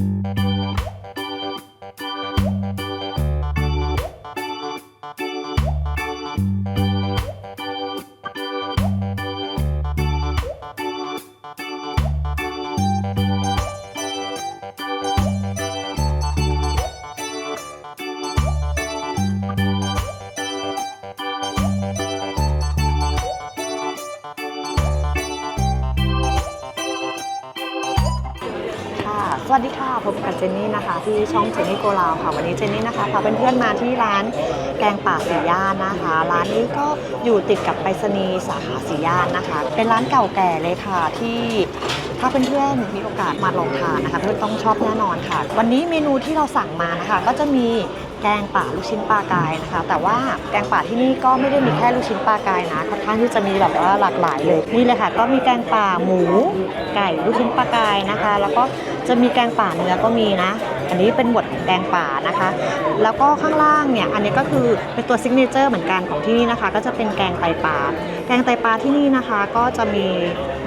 ค่ะ วัสดีค่ะพบกับเจนนี่นะคะที่ช่องเจนนี่โกลาวค่ะ วันนี้เจนนี่นะคะพาเพื่อนๆมาที่ร้านแกงป่าสีย่านนะคะ ร้านนี้ก็อยู่ติดกับไปรษณีย์สาขาสีย่านนะคะ เป็นร้านเก่าแก่เลยค่ะที่ถ้าเพื่อนๆมีโอกาสมาลองทานนะคะ เพื่อนต้องชอบแน่นอนค่ะ วันนี้เมนูที่เราสั่งมานะคะ ก็จะมี แกงป่าลูกชิ้นปลากายนะคะ แต่ว่าแกงป่าที่นี่ก็ไม่ได้มีแค่ลูกชิ้นปลากายนะค่อนข้างที่จะมีแบบว่าหลากหลายเลยนี่เลยค่ะ ก็มีแกงป่าหมู ไก่ลูกชิ้นปลากายนะคะ แล้วก็จะมีแกงป่าเนื้อก็มีนะ อันนี้เป็นหมวดของแกงป่านะคะ แล้วก็ข้างล่างเนี่ยอันนี้ก็คือเป็นตัวซิกเนเจอร์เหมือนกันของที่นี่นะคะ ก็จะเป็นแกงไตปลาแกงไตปลาที่นี่นะคะ ก็จะมี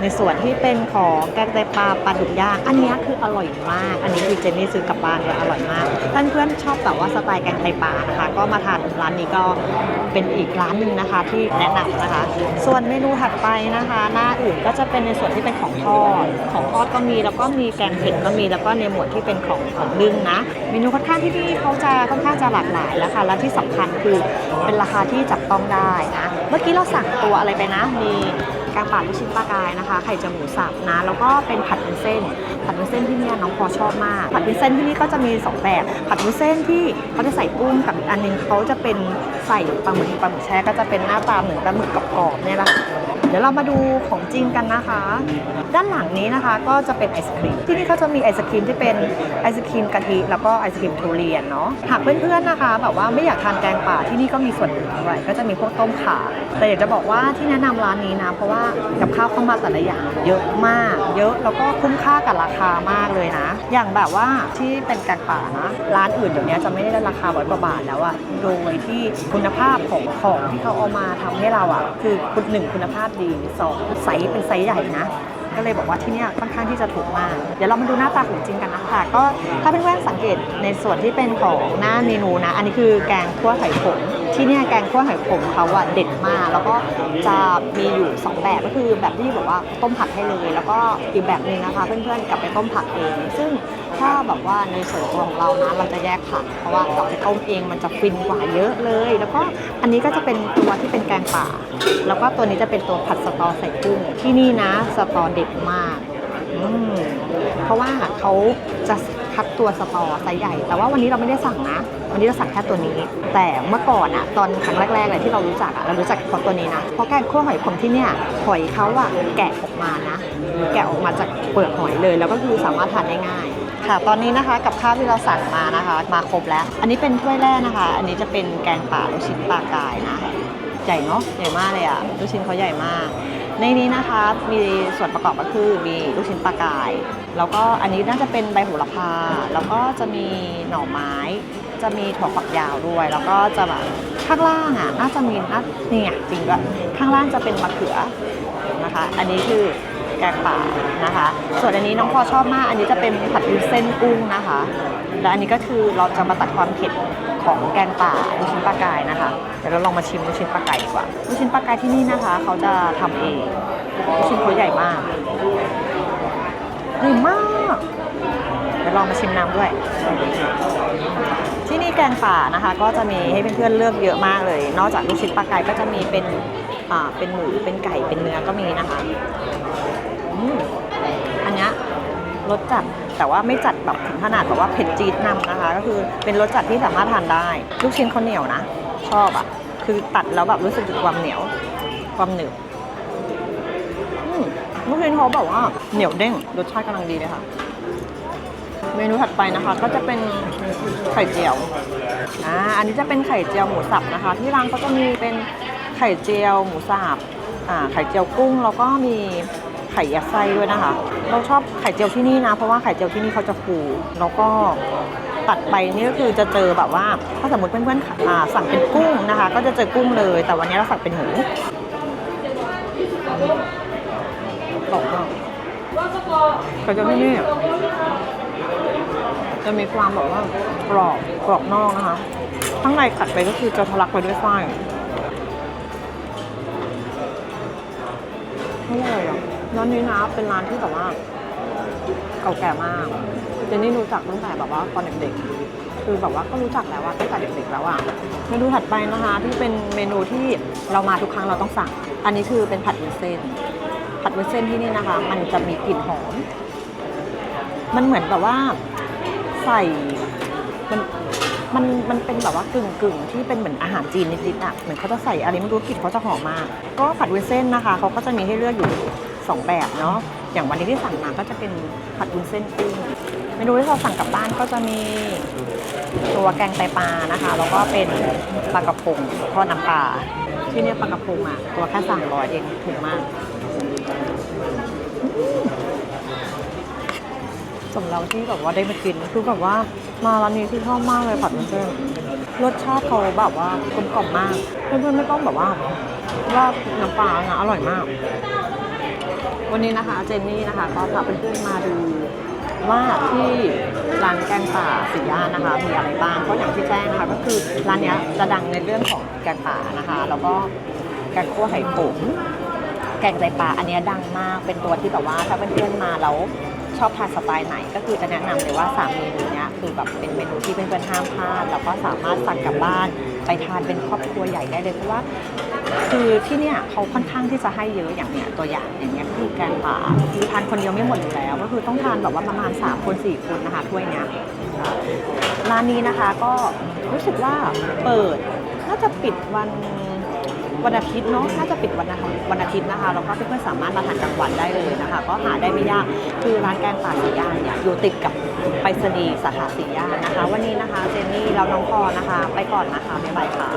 ในส่วนที่เป็นของแกงไตปลาปลาดุกย่าง อันนี้คืออร่อยมาก อันนี้คือเจนนี่ซื้อกลับบ้านเลยอร่อยมากท่านเพื่อนชอบแบบว่าสไตล์แกงไตปลานะคะ ก็มาทานร้านนี้ก็เป็นอีกร้านหนึ่งนะคะที่แนะนำนะคะ ส่วนเมนูถัดไปนะคะ หน้าอื่นก็จะเป็นในส่วนที่เป็นของทอด ของทอดก็มีแล้วก็มีแกงเผ็ดก็มีแล้วก็ในหมวดที่เป็นของของนึ่งนะเมนูค่อนข้างที่นี่เขาจะค่อนข้างจะหลากหลายแล้วค่ะและที่สำคัญคือเป็นราคาที่จับต้องได้นะเมื่อกี้เราสั่งตัวอะไรไปนะมี แกงป่าลูกชิ้นปลากายนะคะ ไข่เจียวหมูสับนะ แล้วก็เป็นผัดเป็นเส้น ผัดเป็นเส้นที่เนี่ยน้องพอชอบมาก ผัดเป็นเส้นที่นี่ก็จะมีสองแบบ ผัดเป็นเส้นที่เขาจะใส่กุ้งกับอันหนึงเขาจะเป็นใส่ปลาหมึกปลาหมึกแช่ก็จะเป็นหน้าตาเหมือนปลาหมึกกรอบๆเนี่ยแหละเดี๋ยวเรามาดูของจริงกันนะคะ ด้านหลังนี้นะคะก็จะเป็นไอศครีม ที่นี่เขาจะมีไอศครีมที่เป็นไอศครีมกะทิแล้วก็ไอศครีมทุเรียนเนาะหากเพื่อนๆนะคะแบบว่าไม่อยากทานแกงป่าที่นี่ก็มีส่วนอื่นด้วยก็จะมีพวกต้มข่าแต่อยากจะบอกว่าที่แนะนำร้านนี้นะเพราะว่ากับข้าวเข้ามาแต่ละอย่าง เยอะมาก เยอะแล้วก็คุ้มค่ากับราคามากเลยนะ อย่างแบบว่าที่เป็นแกงป่านะร้านอื่นเดี๋ยวนี้จะไม่ได้ราคาร้อยกว่าบาทแล้วอะโดยที่คุณภาพของของที่เขาเอามาทำให้เราอะคือคุณหนึ่งคุณภาพดีสองไซส์เป็นไซส์ใหญ่นะก็เลยบอกว่าที่เนี่ยค่อนข้างที่จะถูกมาก เดี๋ยวเรามาดูหน้าตาของจริงกันนะคะก็ถ้าเพื่อนๆสังเกตในส่วนที่เป็นของหน้าเมนูนะ อันนี้คือแกงคั่วไข่ผง ที่เนี่ยแกงคั่วไข่ผงเขาอะเด็ดมาก แล้วก็จะมีอยู่สองแบบก็คือแบบที่แบบว่าต้มผัดให้เลย แล้วก็อีกแบบหนึ่งนะคะเพื่อนๆกลับไปต้มผัดเอง ซึ่งถ้าแบบว่าในส่วนตัวของเรานะเราจะแยกผัดเพราะว่ากลับไปต้มเองมันจะฟินกว่าเยอะเลย แล้วก็อันนี้ก็จะเป็นตัวที่เป็นแกงป่า แล้วก็ตัวนี้จะเป็นตัวผัดสตอใส่กุ้งที่นี่นะสตอเด็ดมากอืมเพราะว่าเขาจะ คัดตัวสตอไซส์ใหญ่ แต่ว่าวันนี้เราไม่ได้สั่งนะ วันนี้เราสั่งแค่ตัวนี้ แต่เมื่อก่อนอะตอนครั้งแรกๆเลยที่เรารู้จักอะเรารู้จักเฉพาะตัวนี้นะ เพราะแกงคั่วหอยขมที่เนี่ยหอยเขาอะแกะออกมานะ แกะออกมาจากเปลือกหอยเลย แล้วก็คือสามารถทานได้ง่ายค่ะ ตอนนี้นะคะกับข้าวที่เราสั่งมานะคะ มาครบแล้ว อันนี้เป็นถ้วยแรกนะคะ อันนี้จะเป็นแกงป่าลูกชิ้นปลากายนะ ใหญ่เนาะใหญ่มากเลยอะลูกชิ้นเขาใหญ่มาก ในนี้นะคะมีส่วนประกอบก็คือมีลูกชิ้นปลากาย แล้วก็อันนี้น่าจะเป็นใบโหระพา แล้วก็จะมีหน่อไม้ จะมีถั่วฝักยาวด้วย แล้วก็จะแบบข้างล่างอะน่าจะมีน่าเนี่ยจริงด้วยข้างล่างจะเป็นมะเขือนะคะ อันนี้คือ แกงป่านะคะ ส่วนอันนี้น้องพอชอบมาก อันนี้จะเป็นผัดวุ้นเส้นกุ้งนะคะ และอันนี้ก็คือเราจะมาตัดความเผ็ดของแกงป่าลูกชิ้นปลากายนะคะ เดี๋ยวเราลองมาชิมลูกชิ้นปลากายดีกว่าลูกชิ้นปลากายที่นี่นะคะ เขาจะทำเองลูกชิ้นเขาใหญ่มากใหญ่มากเดี๋ยวลองมาชิมน้ำด้วย ที่นี่แกงป่านะคะ ก็จะมีให้เพื่อนๆเลือกเยอะมากเลย นอกจากลูกชิ้นปลากายก็จะมีเป็นอ่าเป็นหมูเป็นไก่เป็นเนื้อก็มีนะคะ อันเนี้ยรสจัดแต่ว่าไม่จัดแบบถึงขนาดแบบว่าเผ็ดจี๊ดนำนะคะ ก็คือเป็นรสจัดที่สามารถทานได้ ลูกชิ้นเขาเหนียวนะ ชอบอะคือตัดแล้วแบบรู้สึกถึงความเหนียว ความหนึบลูกชิ้นเขาแบบว่าเหนียวเด้งรสชาติกำลังดีเลยค่ะ เมนูถัดไปนะคะ ก็จะเป็นไข่เจียวอ่าอันนี้จะเป็นไข่เจียวหมูสับนะคะ ที่ร้านเขาจะมีเป็นไข่เจียวหมูสับอ่าไข่เจียวกุ้งแล้วก็มี ไข่ยัดไส้ด้วยนะคะ เราชอบไข่เจียวที่นี่นะ เพราะว่าไข่เจียวที่นี่เขาจะฟูแล้วก็ตัดไปนี่ก็คือจะเจอแบบว่าถ้าสมมติเพื่อนๆสั่งเป็นกุ้งนะคะ ก็จะเจอกุ้งเลย แต่วันนี้เราสั่งเป็นหมูกรอบมากไข่เจียวที่นี่จะมีความแบบว่ากรอบกรอบนอกนะคะ ข้างในกัดไปก็คือจะทะลักไปด้วยไส้อร่อยอะ ร้านนี้นะเป็นร้านที่แบบว่าเก่าแก่มากเจนนี่รู้จักตั้งแต่แบบว่าตอนเด็กๆ คือแบบว่าก็รู้จักแล้วว่าตั้งแต่เด็กๆแล้วอะเมนูถัดไปนะคะที่เป็นเมนูที่เรามาทุกครั้งเราต้องสั่ง อันนี้คือเป็นผัดวุ้นเส้น ผัดวุ้นเส้นที่นี่นะคะ มันจะมีกลิ่นหอม มันเหมือนแบบว่าใส่มันมันมันเป็นแบบว่ากึ่งกึ่งที่เป็นเหมือนอาหารจีนนิดๆอะเหมือนเขาจะใส่อะไรไม่รู้กลิ่นเขาจะหอมมาก ก็ผัดวุ้นเส้นนะคะเขาก็จะมีให้เลือกอยู่ สองแบบเนาะอย่างวันนี้ที่สั่งมาก็จะเป็นผัดวุ้นเส้นกุ้งเมนูที่เราสั่งกลับบ้านก็จะมีตัวแกงไตปลานะคะ แล้วก็เป็นปลากระพงทอดน้ำปลาที่เนี่ยปลากระพงอะตัวแค่สั่งร้อยเองถูกมากสมเราที่แบบว่าได้มากินคือแบบว่ามาร้านนี้ที่ชอบมากเลยผัดวุ้นเส้นรสชาติเขาแบบว่ากลมกล่อมมาก เพื่อนๆไม่ต้องแบบว่าว่าน้ำปลานะอร่อยมาก วันนี้นะคะเจนนี่นะคะก็พาเพื่อนๆมาดูว่าที่ร้านแกงป่าสีย่านนะคะ มีอะไรบ้างก็อย่างที่แจ้งนะคะก็คือร้านเนี้ยจะดังในเรื่องของแกงป่านะคะ แล้วก็แกงคั่วไห่ขมแกงไตปลาอันเนี้ยดังมากเป็นตัวที่แบบว่าถ้าเพื่อนๆมาแล้ว ชอบทานสไตล์ไหน ก็คือจะแนะนำเลยว่าสามเมนูเนี้ยคือแบบเป็นเมนูที่เพื่อนๆห้ามพลาด แล้วก็สามารถสั่งกลับบ้านไปทานเป็นครอบครัวใหญ่ได้เลยเพราะว่า คือที่เนี่ยเขาค่อนข้างที่จะให้เยอะอย่างเนี้ยตัวอย่างอย่างเงี้ยคือแกงป่าคือทานคนเดียวไม่หมดอยู่แล้ว ก็คือต้องทานแบบว่าประมาณ3คน4คนนะคะถ้วยเนี้ยค่ะร้านนี้นะคะก็รู้สึกว่าเปิดน่าจะปิดวัน วันอาทิตย์เนาะน่าจะปิดวันอาทิตย์วันอาทิตย์นะคะแล้วก็เพื่อนๆสามารถมาทานกลางวันได้เลยนะคะ ก็หาได้ไม่ยากคือร้านแกงป่าสีย่านเนี่ยอยู่ติดกับไปรษณีย์สาขาสีย่านนะคะ วันนี้นะคะเจนนี่เราน้องพอนะคะ ไปก่อนนะคะบ๊ายบายค่ะ